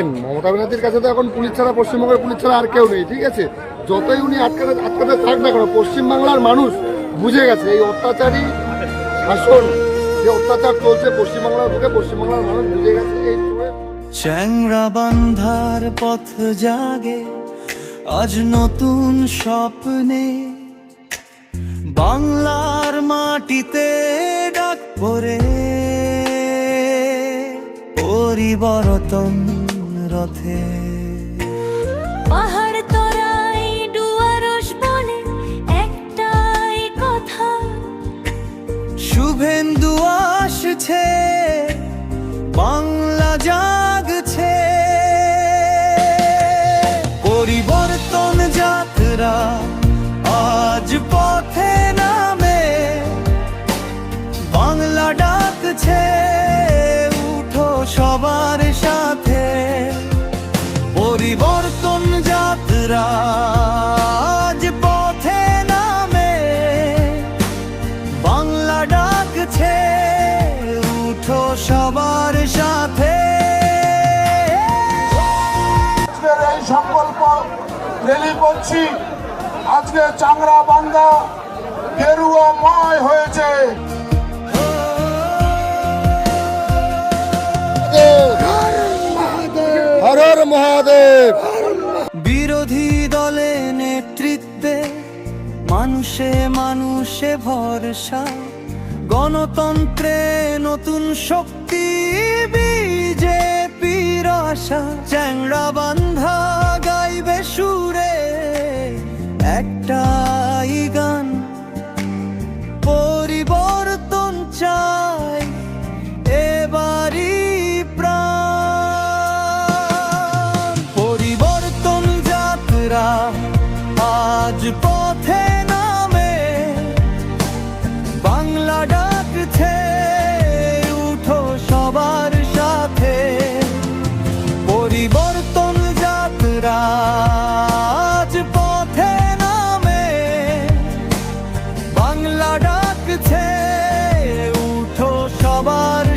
মমতা ব্যানার্জির কাছে তো এখন পুলিশ ছাড়া, পশ্চিমবঙ্গের পুলিশ ছাড়া আর কেউ নেই, ঠিক আছে? যতই উনি আটকাতে আটকাতে থাক না কেন, পশ্চিমবাংলার মানুষ বুঝে গেছে, এই অত্যাচারী শাসন যে অত্যাচার চলছে পশ্চিমবাংলার বুকে, পশ্চিমবাংলার মানুষ বুঝে গেছে এই চ্যাংরা বান্ধার পথ জাগে, আজ নতুন স্বপ্নে। বাংলার মাটিতে ডাক পরে পরিবর্তন রথে পাহাড় তরাই ডুয়ারস বলে একটাই কথা। শুভেন্দু আসছে বাংলা জাগছে রেলি করছি। আজকে চাংরা বান্ধা গেরুয়াময় হয়েছে। হর হর মহাদেব। বিরোধী দলে নেতৃত্বে মানুষে মানুষে ভরসা। গণতন্ত্রে নতুন শক্তি বিজেপির আশা। চ্যাংড়া বান্ধা গাইবে সুরে একটাই গান সবার